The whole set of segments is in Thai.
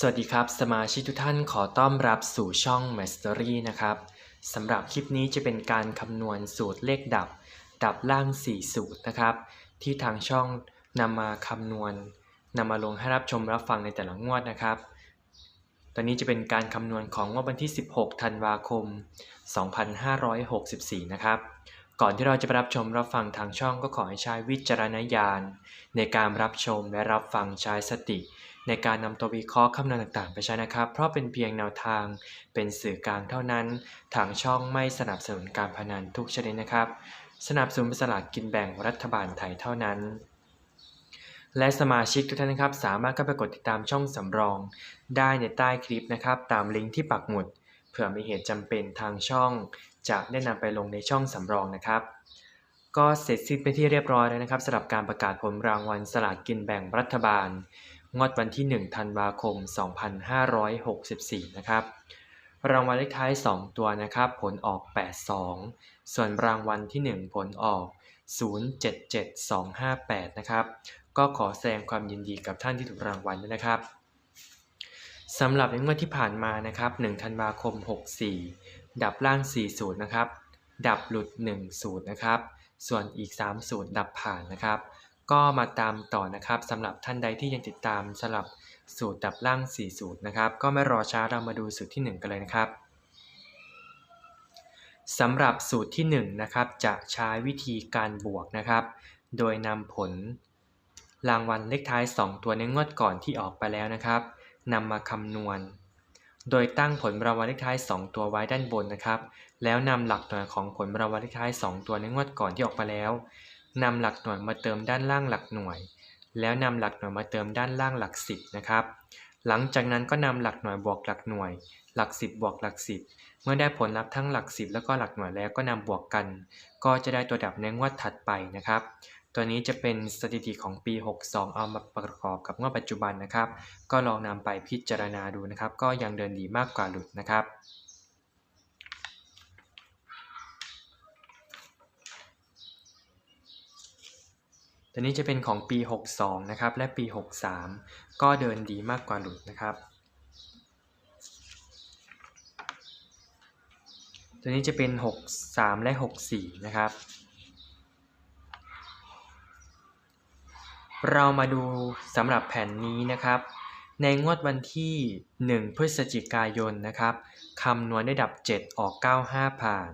สวัสดีครับ สมาชิกทุกท่านขอต้อนรับสู่ช่อง Mastery นะครับสำหรับคลิปนี้จะเป็นการคำนวณสูตรเลขดับ ดับล่าง 4 สูตรนะครับ ที่ทางช่องนำมาคำนวณนำมาลงให้รับชมรับฟังในแต่ละงวดนะครับ ตอนนี้จะเป็นการคำนวณของงวดวันที่ 16 ธันวาคม 2564 นะครับก่อนที่เราจะไปรับชมรับฟังทางช่องก็ขอให้ใช้วิจารณญาณในการรับชมและรับฟังใช้สติ ในการนำตัววิเคราะห์คำนวณต่างๆ ไปใช้นะครับ เพราะเป็นเพียงแนวทางเป็นสื่อกลางเท่านั้น ทางช่องไม่สนับสนุนการพนันทุกชนิดนะครับ สนับสนุนสลากกินแบ่งรัฐบาลไทยเท่านั้น และสมาชิกทุกท่านนะครับ สามารถเข้าไปกดติดตามช่องสำรอง ได้ในใต้คลิปนะครับ ตามลิงก์ที่ปักหมุดเผื่อมีเหตุจำเป็นทางช่อง จะได้นำไปลงในช่องสำรองนะครับก็เสร็จสิ้นไปที่เรียบร้อยแล้วนะครับสำหรับการประกาศผลรางวัลสลากกินแบ่งรัฐบาล งวดวันที่ 1 ธันวาคม 2564 นะครับ รางวัลเลขท้าย 2 ตัวนะครับ ผลออก 82 ส่วนรางวัลที่ 1 ผลออก 077258 นะครับ ก็ขอแสดงความยินดีกับท่านที่ถูกรางวัลด้วยนะครับสำหรับในงวดที่ผ่านมานะครับ 1 ธันวาคม 64 ดับล่าง4สูตรนะครับ ดับหลุด1สูตรนะครับ ส่วนอีก3สูตรดับผ่านนะครับ ก็มาตามต่อนะครับสำหรับท่านใดที่ยังติดตามสำหรับสูตรดับล่าง 4 สูตรนะครับ ก็ไม่รอช้าเรามาดูสูตรที่ 1 กันเลยนะครับสำหรับสูตรที่1นะครับจะใช้วิธีการบวกนะครับ โดยนำผลรางวัลเลขท้าย 2 ตัวในงวดก่อนที่ออกไปแล้วนะครับนำมาคำนวณ โดยตั้งผลรางวัลเลขท้าย 2 ตัวไว้ด้านบนนะครับ แล้วนำหลักหน่วยของผลรางวัลเลขท้าย 2 ตัวในงวดก่อนที่ออกไปแล้ว นำหลักหน่วยมาเติมด้านล่างหลักหน่วย แล้วนำหลักหน่วยมาเติมด้านล่างหลัก10นะครับ หลังจากนั้นก็นำหลักหน่วยบวกหลักหน่วย หลัก10บวกหลัก10เมื่อได้ผลลัพธ์ทั้งหลัก10แล้วก็หลักหน่วยแล้วก็นำบวกกัน ก็จะได้ตัวดับในงวดถัดไปนะครับ ตัวนี้จะเป็นสถิติของปี 62 เอามาประกอบกับงวดปัจจุบันนะครับ ก็ลองนำไปพิจารณาดูนะครับ ก็ยังเดินดีมากกว่าหลุดนะครับ ตัวนี้จะเป็นของปี 62 นะครับ และปี 63 ก็เดินดีมากกว่าหลุดนะครับ ตัวนี้จะเป็น 63 และ 64 นะครับ เรามาดูสำหรับแผ่นนี้นะครับ ในงวดวันที่ 1 พฤศจิกายนนะครับคำนวณได้ดับ 7 ออก 95 ผ่าน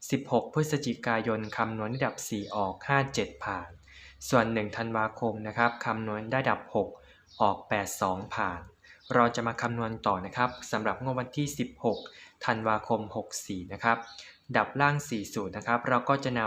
16 พฤศจิกายนคำนวณได้ดับ 4 ออก 57 ผ่าน ส่วน 1 ธันวาคมนะครับคำนวณได้ดับ 6 ออก 82 ผ่าน เราจะมาคำนวณต่อนะครับสำหรับงวดวันที่ 16 ธันวาคม 64 นะครับ ดับล่าง4สูตรนะครับ เราก็จะน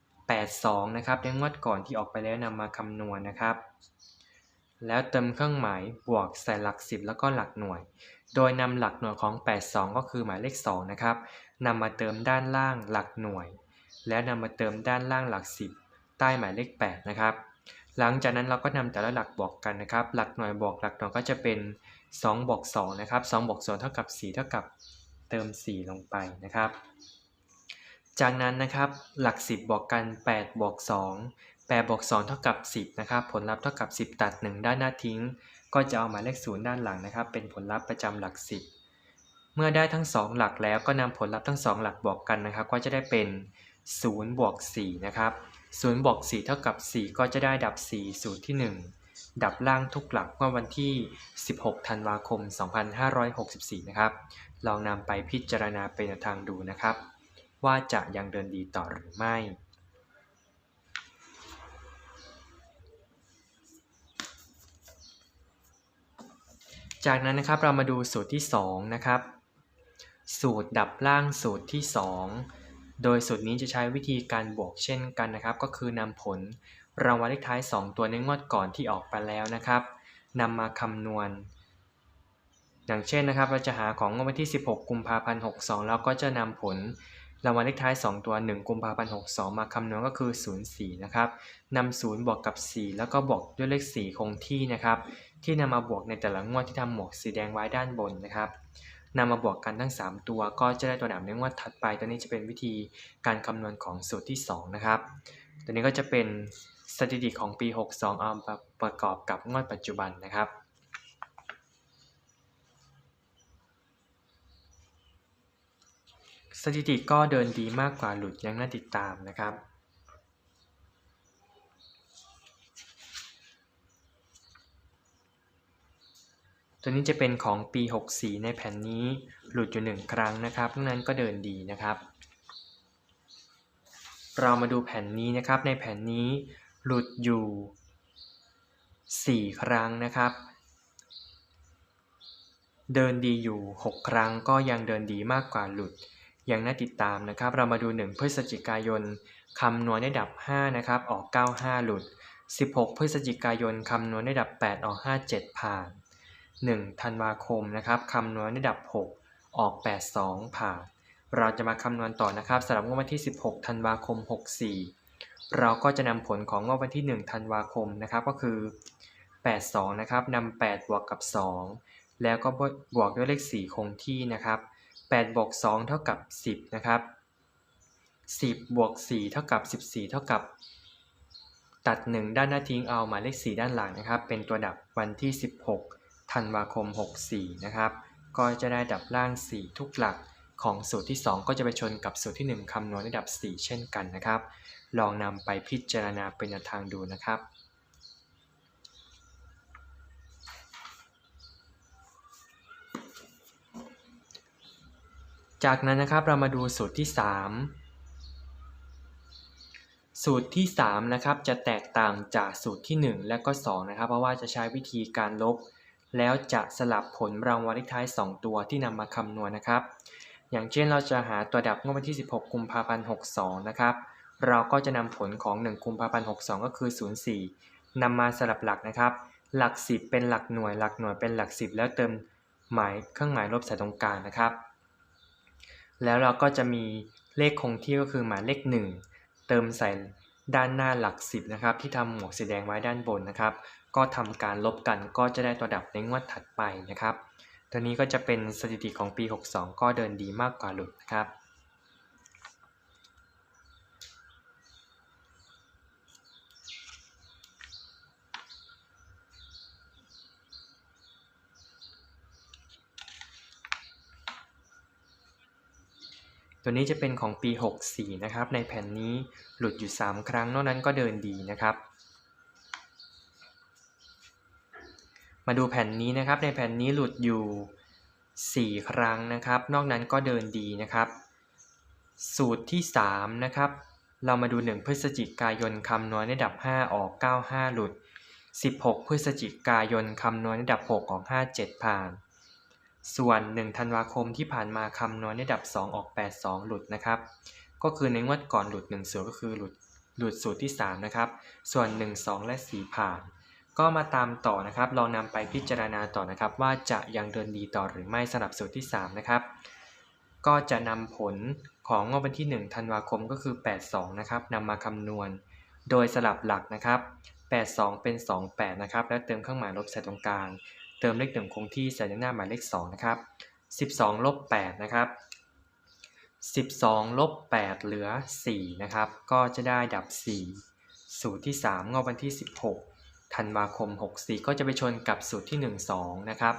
ำ82 นะครับในงวดก่อนที่ออกไปแล้วนำมาคำนวณนะครับ แล้วเติมเครื่องหมายบวกใส่หลัก 10 แล้วก็หลักหน่วย โดยนำหลักหน่วยของ 82 ก็คือหมายเลข 2 นะครับนำมาเติมด้านล่างหลักหน่วย แล้วนำมาเติมด้านล่างหลัก 10 ใต้หมายเลข8นะครับหลังจากนั้นเราก็นำแต่ละหลักบวกกันนะครับ หลักหน่วยบวกหลักหน่วยก็จะเป็น 2 บวก 2 นะครับ2บวก2เท่ากับ 4 เท่ากับเติม 4 ลงไปนะครับ จากนั้นนะครับหลัก 10 บวกกัน 8 บวก 2 8 บวก 2 เท่ากับ 10 นะครับ ผลลัพธ์เท่ากับ 10 ตัด 1 ด้านหน้าทิ้ง ก็จะเอาหมายเลข0ด้านหลังนะครับ เป็นผลลัพธ์ประจำหลัก 10 เมื่อได้ทั้ง 2 หลักแล้วก็นำผลลัพธ์ทั้ง 2 หลักบวกกันนะครับ ก็จะได้เป็น0บวก4นะครับ 0บวก4เท่ากับ 4 ก็จะได้ดับ 4 สูตรที่ 1 ดับล่างทุกหลักเมื่อวันที่ 16 ธันวาคม 2564 นะครับ ลองนำไปพิจารณาเป็นทางดูนะครับ ว่าจะยังเดินดีต่อหรือไม่จากนั้นนะครับเรามาดูสูตรที่ 2 นะครับ สูตรดับล่างสูตรที่ 2 โดยสูตรนี้จะใช้วิธีการบวกเช่นกันนะครับ ก็คือนำผลรางวัลเลขท้าย 2 ตัวในงวดก่อนที่ออกไปแล้วนะครับนำมาคำนวณ อย่างเช่นนะครับ เราจะหาของงวดวันที่ 16 กุมภาพันธ์ 62 แล้วก็จะนำผลรางวัลเลขท้าย 2 ตัว 1 กุมภาพันธ์ 62 มาคำนวณก็คือ 04 นะครับนำ0บวกกับ 4 แล้วก็บวกด้วยเลข 4 คงที่นะครับ ที่นำมาบวกในแต่ละงวดที่ทำหมวกสีแดงไว้ด้านบนนะครับ นำมาบวกกันทั้ง 3 ตัว ก็จะได้ตัวหนามเนื่องว่าถัดไป ตัวนี้จะเป็นวิธีการคำนวณของสูตรที่ 2 นะครับ ตัวนี้ก็จะเป็นสถิติของปี 62 เอามาประกอบกับงวดปัจจุบันนะครับสถิติก็เดินดีมากกว่าหลุดยังน่าติดตามนะครับ ตัวนี้จะเป็นของปี 64 ในแผ่นนี้หลุดอยู่หนึ่งครั้งนะครับนอกนั้นก็เดินดีนะครับ เรามาดูแผ่นนี้นะครับ ในแผ่นนี้หลุดอยู่ 4 ครั้งนะครับ เดินดีอยู่ 6 ครั้งก็ยังเดินดีมากกว่าหลุด ยังน่าติดตามนะครับ เรามาดู 1 พฤศจิกายนคำนวณได้ดับ 5 นะครับ ออก 95 หลุด 16 พฤศจิกายนคำนวณได้ดับ 8 ออก 57 ผ่าน 1ธันวาคมนะครับคำนวณได้ดับ 6 ออก 82 ผ่าน เราจะมาคำนวณต่อนะครับสำหรับงวดวันที่ 16ธันวาคม 64 เราก็จะนำผลของงวดวันที่ 1 ธันวาคมนะครับก็คือ 82 นะครับนำ8บวกกับ 2 แล้วก็บวกด้วยเลข 4 คงที่นะครับ8บวก2เท่ากับ 10 นะครับ 10บวก4เท่ากับ 14 เท่ากับ ตัด 1 ด้านหน้าทิ้งเอามาเลข 4 ด้านหลังนะครับ เป็นตัวดับวันที่ 16 ธันวาคม 64 นะครับ ก็จะได้ดับล่าง 4 ทุกหลักของสูตรที่ 2 ก็จะไปชนกับสูตรที่ 1คำนวณได้ดับ 4 เช่นกันนะครับ ลองนำไปพิจารณาเป็นแนวทางดูนะครับจากนั้นนะครับเรามาดูสูตรที่ 3 สูตรที่3นะครับจะแตกต่างจากสูตรที่ 1 และก็2นะครับเพราะว่าจะใช้วิธีการลบ แล้วจะสลับผลรางวัลเลขท้าย 2 ตัวที่นำมาคำนวณนะครับ อย่างเช่นเราจะหาตัวดับงวดวันที่ 16 กุมภาพันธ์ 62 นะครับ เราก็จะนำผลของ 1 กุมภาพันธ์ 62 ก็คือ 04นำมาสลับหลักนะครับ หลัก 10 เป็นหลักหน่วย หลักหน่วยเป็นหลัก 10 แล้วเติมหมายเครื่องหมายลบใส่ตรงกลางนะครับ แล้วเราก็จะมีเลขคงที่ก็คือหมายเลข 1 เติมใส่ ด้านหน้าหลัก 10นะครับที่ทำหมวกสีแดงไว้ด้านบนนะครับ ก็ทำการลบกันก็จะได้ตัวดับในงวดถัดไปนะครับตัวนี้ก็จะเป็นสถิติของปี 62 ก็เดินดีมากกว่าหลุดนะครับ ตัวนี้จะเป็นของปี 64 นะครับ ในแผ่นนี้หลุดอยู่ 3 ครั้ง นอกนั้นก็เดินดีนะครับ มาดูแผ่นนี้นะครับ ในแผ่นนี้หลุดอยู่ 4 ครั้งนะครับ นอกนั้นก็เดินดีนะครับ สูตรที่ 3 นะครับ เรามาดู 1 พฤศจิกายนคำนวณได้ดับ 5 ออก 95 หลุด 16 พฤศจิกายนคำนวณได้ดับ 6 ออก 57 ผ่าน ส่วน 1 ธันวาคมที่ผ่านมาคำนวณได้ดับ 2 ออก 82 หลุดนะครับ ก็คือในงวดก่อนหลุด1สูตรก็คือหลุดหลุดสูตรที่ 3 นะครับ ส่วน 1 2 และ 4 ผ่าน ก็มาตามต่อนะครับ ลองนำไปพิจารณาต่อนะครับ ว่าจะยังเดินดีต่อหรือไม่สำหรับสูตรที่ 3 นะครับ ก็จะนำผลของงวดวันที่ 1 ธันวาคมก็คือ 82 นะครับนำมาคำนวณ โดยสลับหลักนะครับ 82 เป็น 28 นะครับ แล้วเติมเครื่องหมายลบใส่ตรงกลาง เติมเลขหนึ่งคงที่ใส่ด้านหน้าหมายเลข2นะครับ12ลบ8นะครับ12ลบ8เหลือ4นะครับก็จะได้ดับ 4 สูตรที่ 3งวดวันที่ 16ธันวาคม 64 ก็จะไปชนกับสูตรที่ 1 2นะครับ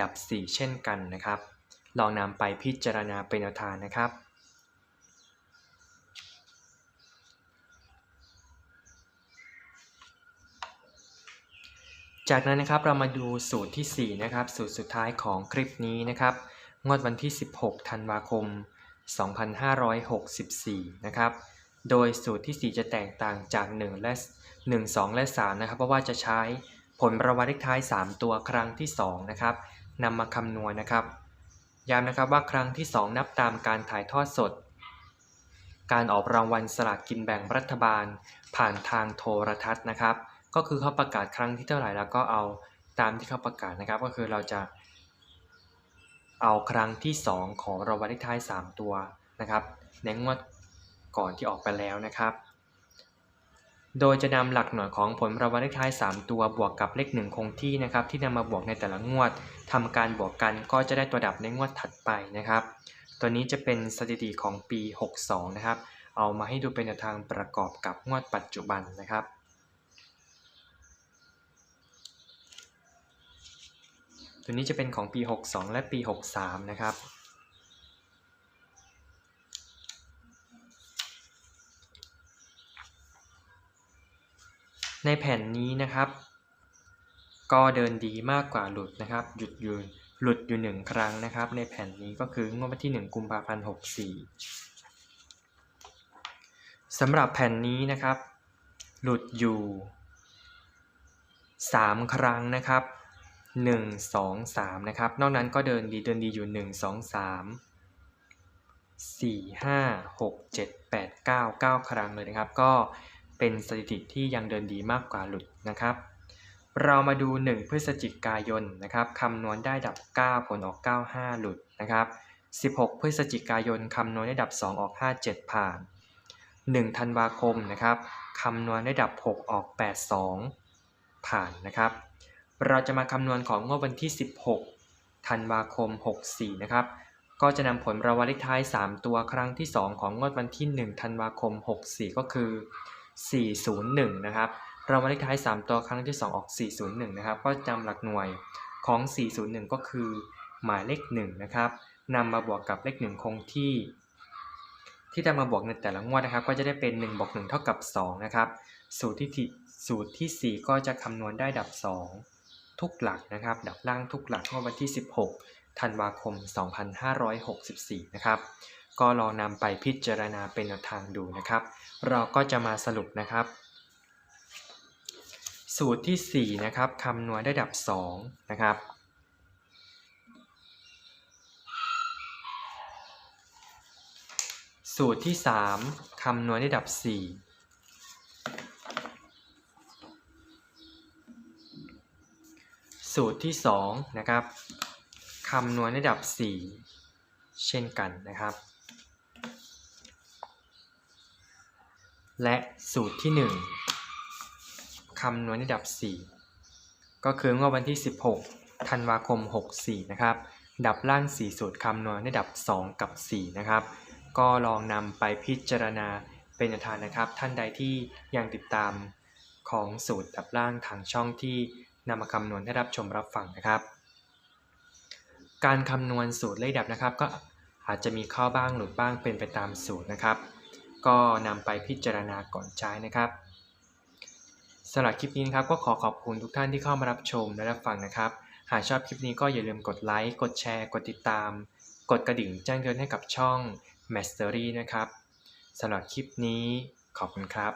ดับ 4 เช่นกันนะครับ ลองนำไปพิจารณาเป็นแนวทางนะครับ จากนั้นนะครับเรามาดูสูตรที่ 4 นะครับ สูตรสุดท้ายของคลิปนี้นะครับ งวดวันที่ 16 ธันวาคม 2564 นะครับ โดยสูตรที่ 4 จะแตกต่างจาก 1 และ 1 2 และ 3 นะครับ เพราะว่าจะใช้ผลรางวัลเลขท้าย 3 ตัวครั้งที่ 2 นะครับนำมาคำนวณนะครับ ย้ำนะครับว่าครั้งที่ 2 นับตามการถ่ายทอดสด การออกรางวัลสลากกินแบ่งรัฐบาล ผ่านทางโทรทัศน์นะครับ ก็คือเขาประกาศครั้งที่เท่าไหร่แล้วก็เอาตามที่เขาประกาศนะครับ ก็คือเราจะ เอาครั้งที่ 2 ของรางวัลเลขท้าย 3 ตัวนะครับ ในงวดก่อนที่ออกไปแล้วนะครับ โดยจะนำหลักหน่วยของผลรางวัลเลขท้าย 3 ตัวบวกกับเลข1คงที่นะครับ ที่นำมาบวกในแต่ละงวดทำการบวกกันก็จะได้ตัวดับในงวดถัดไปนะครับ ตัวนี้จะเป็นสถิติของปี 62 นะครับ เอามาให้ดูเป็นทางประกอบกับงวดปัจจุบันนะครับ ตัวนี้จะเป็นของปี 62 และปี 63 นะครับ ในแผ่นนี้นะครับ ก็เดินดีมากกว่าหลุดนะครับ หยุดยืนหลุดอยู่หนึ่งครั้งนะครับ ในแผ่นนี้ก็คืองวดวันที่ 1 กุมภาพันธ์ 64สำหรับแผ่นนี้นะครับ หลุดอยู่ 3 ครั้งนะครับ 1 2 3 นะครับ นอกนั้นก็เดินดีเดินดีอยู่ 1 2 3 4 5 6 7 8 9 9 ครั้งเลยนะครับ ก็เป็นสถิติที่ยังเดินดีมากกว่าหลุดนะครับ เรามาดู 1 พฤศจิกายนนะครับคำนวณได้ดับ 9 ผลออก 95 หลุดนะครับ 16 พฤศจิกายนคำนวณได้ดับ 2 ออก 57 ผ่าน 1 ธันวาคมนะครับคำนวณได้ดับ 6 ออก 82 ผ่านนะครับ เราจะมาคำนวณของงวดวันที่ 16 ธันวาคม 64 นะครับ ก็จะนำผลรางวัลเลขท้าย 3 ตัวครั้งที่ 2 ของงวดวันที่ 1 ธันวาคม 64 ก็คือ 401 นะครับ รางวัลเลขท้าย 3 ตัวครั้งที่ 2 ออก 401 นะครับ ก็จำหลักหน่วยของ 401 ก็คือ หมายเลข 1 นะครับนำมาบวกกับเลข 1 คงที่ ที่จะมาบวกในแต่ละงวดนะครับ ก็จะได้เป็น 1บวก1เท่ากับ 2 นะครับ สูตรที่สูตรทีสี่4 ก็จะคำนวณได้ดับ 2 ทุกหลักนะครับ ดับล่างทุกหลักงวดวันที่ 16 ธันวาคม 2564 นะครับ ก็ลองนำไปพิจารณาเป็นแนวทางดูนะครับ เราก็จะมาสรุปนะครับ สูตรที่ 4 นะครับคำนวณได้ดับ 2 นะครับสูตรที่ 3 คำนวณได้ดับ 4 สูตรที่2นะครับคำนวณได้ดับ 4 เช่นกันนะครับ และสูตรที่ 1คำนวณได้ดับ 4 ก็คืองวดวันที่ 16 ธันวาคม 64 นะครับ ดับล่าง 4 สูตรคำนวณได้ดับ 2 กับ 4 นะครับ ก็ลองนำไปพิจารณาเป็นทางนะครับ ท่านใดที่ยังติดตามของสูตรดับล่างทางช่องที่ นำมาคำนวณให้รับชมรับฟังนะครับ การคำนวณสูตรเลขดับนะครับ ก็อาจจะมีข้าบ้างหลุดบ้างเป็นไปตามสูตรนะครับ ก็นำไปพิจารณาก่อนใช้นะครับสำหรับคลิปนี้นครับก็ขอขอบคุณทุกท่านที่เข้ามารับชมและรับฟังนะครับ หากชอบคลิปนี้ก็อย่าลืมกดไลค์กดแชร์ กดติดตาม กดกระดิ่งแจ้งเตือนให้กับช่อง Mastery นะครับสำหรับคลิปนี้ขอบคุณครับ